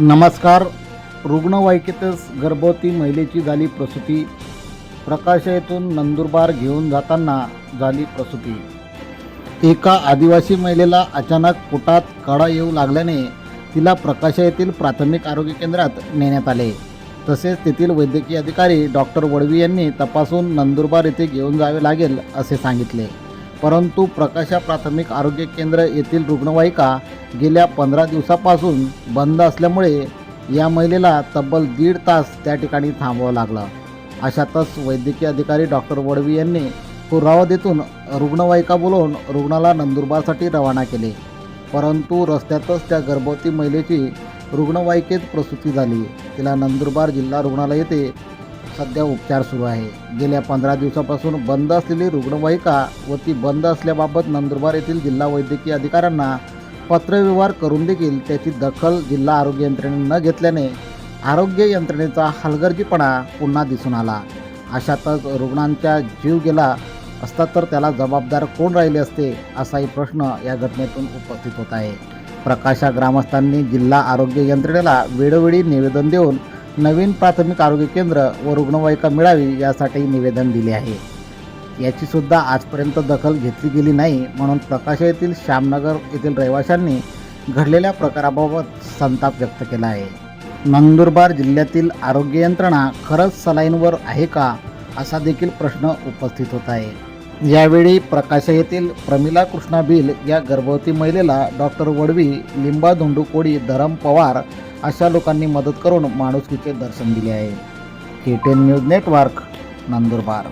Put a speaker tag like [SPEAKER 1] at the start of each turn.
[SPEAKER 1] नमस्कार. रुग्णवाहिकेतच गर्भवती महिलेची झाली प्रसूती. प्रकाशयतून नंदुरबार घेऊन जाताना झाली प्रसूती. एका आदिवासी महिलेला अचानक पोटात काढा येऊ लागल्याने तिला प्रकाशा येथील प्राथमिक आरोग्य केंद्रात नेण्यात आले. तसेच तेथील वैद्यकीय अधिकारी डॉक्टर वडवी यांनी तपासून नंदुरबार येथे घेऊन जावे लागेल असे सांगितले. परंतु प्रकाशा प्राथमिक आरोग्य केंद्र येथील रुग्णवाहिका गेल्या पंधरा दिवसापासून बंद असल्यामुळे या महिलेला तब्बल दीड तास त्या ठिकाणी थांबावं लागलं. अशातच वैद्यकीय अधिकारी डॉक्टर वडवी यांनी पुरावा देतून रुग्णवाहिका बोलवून रुग्णाला नंदुरबारसाठी रवाना केले. परंतु रस्त्यातच त्या गर्भवती महिलेची रुग्णवाहिकेत प्रसूती झाली. तिला नंदुरबार जिल्हा रुग्णालय येथे सध्या उपचार सुरू आहे. गेल्या पंधरा दिवसापासून बंद असलेली रुग्णवाहिका व ती बंद असल्याबाबत नंदुरबार येथील जिल्हा वैद्यकीय अधिकाऱ्यांना पत्रव्यवहार करून देखील त्याची दखल जिल्हा आरोग्य यंत्रणेने न घेतल्याने आरोग्य यंत्रणेचा हलगर्जीपणा पुन्हा दिसून आला. अशातच रुग्णांचा जीव गेला असता तर त्याला जबाबदार कोण राहिले असते असाही प्रश्न या घटनेतून उपस्थित होत आहे. प्रकाशा ग्रामस्थांनी जिल्हा आरोग्य यंत्रणेला वेळोवेळी निवेदन देऊन नवीन प्राथमिक आरोग्य केंद्र व रुग्णवाहिका मिळावी यासाठी निवेदन दिले आहे. याची सुद्धा आजपर्यंत दखल घेतली गेली नाही म्हणून प्रकाशा येथील श्यामनगर येथील रहिवाशांनी घडलेल्या प्रकाराबाबत संताप व्यक्त केला आहे. नंदुरबार जिल्ह्यातील आरोग्य यंत्रणा खरंच सलाईनवर आहे का असा देखील प्रश्न उपस्थित होत आहे. यावेळी प्रकाश येथील प्रमिला कृष्णा भिल या गर्भवती महिलेला डॉक्टर वडवी लिंबा धोंडू कोडी धरम पवार अशा लोकांनी मदत करून माणुसकीचे दर्शन दिले आहे. K ten news network Nandurbar.